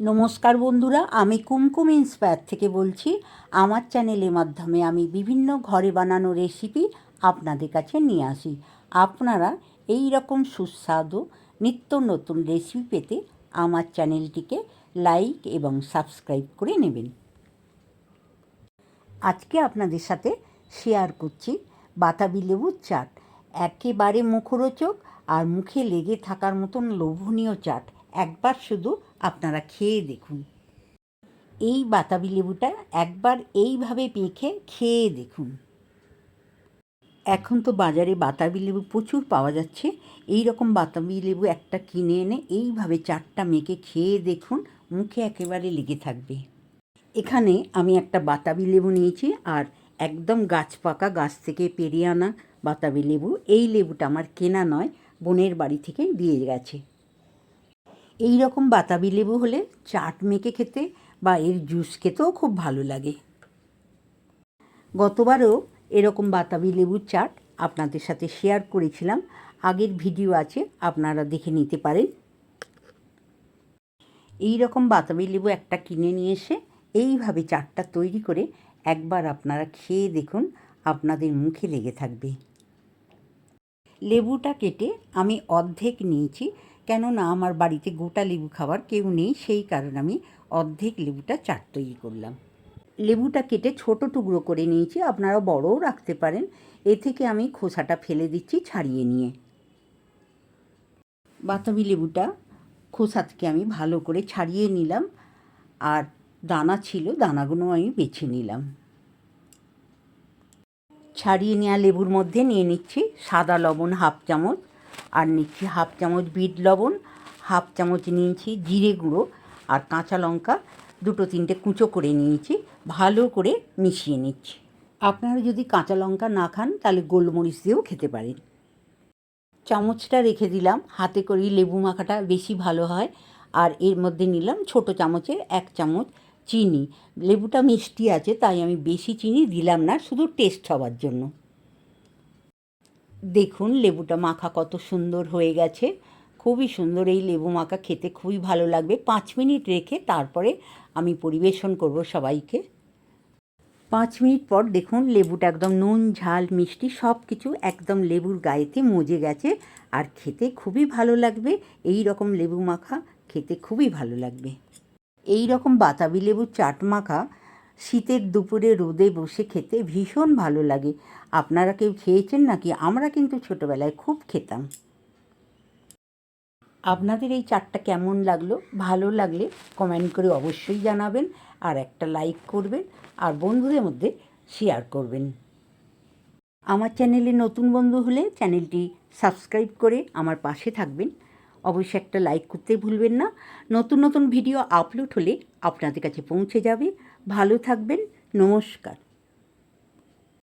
নমস্কার বন্ধুরা, আমি কুমকুম ইন্সপায়ার থেকে বলছি, আমার চ্যানেলের মাধ্যমে আমি বিভিন্ন ঘরে বানানো রেসিপি আপনাদের কাছে নিয়ে আসি। আপনারা এই রকম সুস্বাদু নিত্য নতুন রেসিপি পেতে আমার চ্যানেলটিকে লাইক এবং সাবস্ক্রাইব করে নেবেন। আজকে আপনাদের সাথে শেয়ার করছি বাতাবি লেবুর চাট। একেবারে মুখরোচক আর মুখে লেগে থাকার মতন লোভনীয় চাট। একবার শুধু আপনারা খেয়ে দেখুন। এই বাতাবি লেবুটা একবার এইভাবে মেখে খেয়ে দেখুন। এখন তো বাজারে বাতাবি লেবু প্রচুর পাওয়া যাচ্ছে। এই রকম বাতাবি লেবু একটা কিনে এনে এইভাবে চারটা মেখে খেয়ে দেখুন, মুখে একেবারে লেগে থাকবে। এখানে আমি একটা বাতাবি লেবু নিয়েছি আর একদম গাছ পাকা গাছ থেকে পেরিয়ে আনা বাতাবি লেবু। এই লেবুটা আমার কেনা নয়, বোনের বাড়ি থেকে দিয়ে গেছে। এই রকম বাতাবি লেবু হলে চাট মেখে খেতে বা এর জুস খেতেও খুব ভালো লাগে। গতবারও এরকম বাতাবি লেবুর চাট আপনাদের সাথে শেয়ার করেছিলাম। আগের ভিডিও আছে, আপনারা দেখে নিতে পারেন। এই রকম বাতাবি লেবু একটা কিনে নিয়ে এসে এইভাবে চাটটা তৈরি করে একবার আপনারা খেয়ে দেখুন, আপনাদের মুখে লেগে থাকবে। লেবুটা কেটে আমি অর্ধেক নিয়েছি কেননা আমার বাড়িতে গোটা লেবু খাবার কেউ নেই, সেই কারণে আমি অর্ধেক লেবুটা চাট তৈরি করলাম। লেবুটা কেটে ছোট টুকরো করে নিয়েছি আপনারা বড়ও রাখতে পারেন। এ থেকে আমি খোসাটা ফেলে দিচ্ছি ছাড়িয়ে নিয়ে। বাতাবি লেবুটা খোসা থেকে আমি ভালো করে ছাড়িয়ে নিলাম, আর দানা ছিল, দানাগুলো আমি বেছে নিলাম। ছাড়িয়ে নেওয়া লেবুর মধ্যে নিয়ে নিচ্ছি সাদা লবণ হাফ চামচ আর নিচ্ছি হাফ চামচ বিট লবণ, হাফ চামচ নিয়েছি জিরে গুঁড়ো আর কাঁচা লঙ্কা। দুটো তিনটে কুঁচো করে নিয়েছি, ভালো করে মিশিয়ে নিচ্ছি। আপনারা যদি কাঁচা লঙ্কা না খান, তাহলে গোলমরিচ দিয়েও খেতে পারেন। চামচটা রেখে দিলাম, হাতে করে লেবু মাখাটা বেশি ভালো হয়। আর এর মধ্যে নিলাম ছোট চামচের এক চামচ চিনি। লেবুটা মিষ্টি আছে, তাই আমি বেশি চিনি দিলাম না, শুধু টেস্ট হওয়ার জন্য। দেখুন, লেবুটা মাখা কত সুন্দর হয়ে গেছে। খুবই সুন্দর এই লেবু মাখা খেতে খুবই ভালো লাগবে। পাঁচ মিনিট রেখে তারপরে আমি পরিবেশন করব সবাইকে। পাঁচ মিনিট পর দেখুন, লেবুটা একদম নুন, ঝাল, মিষ্টি সব কিছু একদম লেবুর গায়েতে মজে গেছে আর খেতে খুবই ভালো লাগবে। এই রকম লেবু মাখা খেতে খুবই ভালো লাগবে। এই রকম বাতাবি লেবুর চাট মাখা শীতের দুপুরে রোদে বসে খেতে ভীষণ ভালো লাগে। আপনারা কেউ খেয়েছেন নাকি? আমরা কিন্তু ছোটোবেলায় খুব খেতাম। আপনাদের এই চাটটা কেমন লাগল? ভালো লাগলে কমেন্ট করে অবশ্যই জানাবেন আর একটা লাইক করবেন আর বন্ধুদের মধ্যে শেয়ার করবেন। আমার চ্যানেলে নতুন বন্ধু হলে চ্যানেলটি সাবস্ক্রাইব করে আমার পাশে থাকবেন। অবশ্যই একটা লাইক করতে ভুলবেন না। নতুন নতুন ভিডিও আপলোড হলে আপনাদের কাছে পৌঁছে যাবে। ভালো থাকবেন নমস্কার।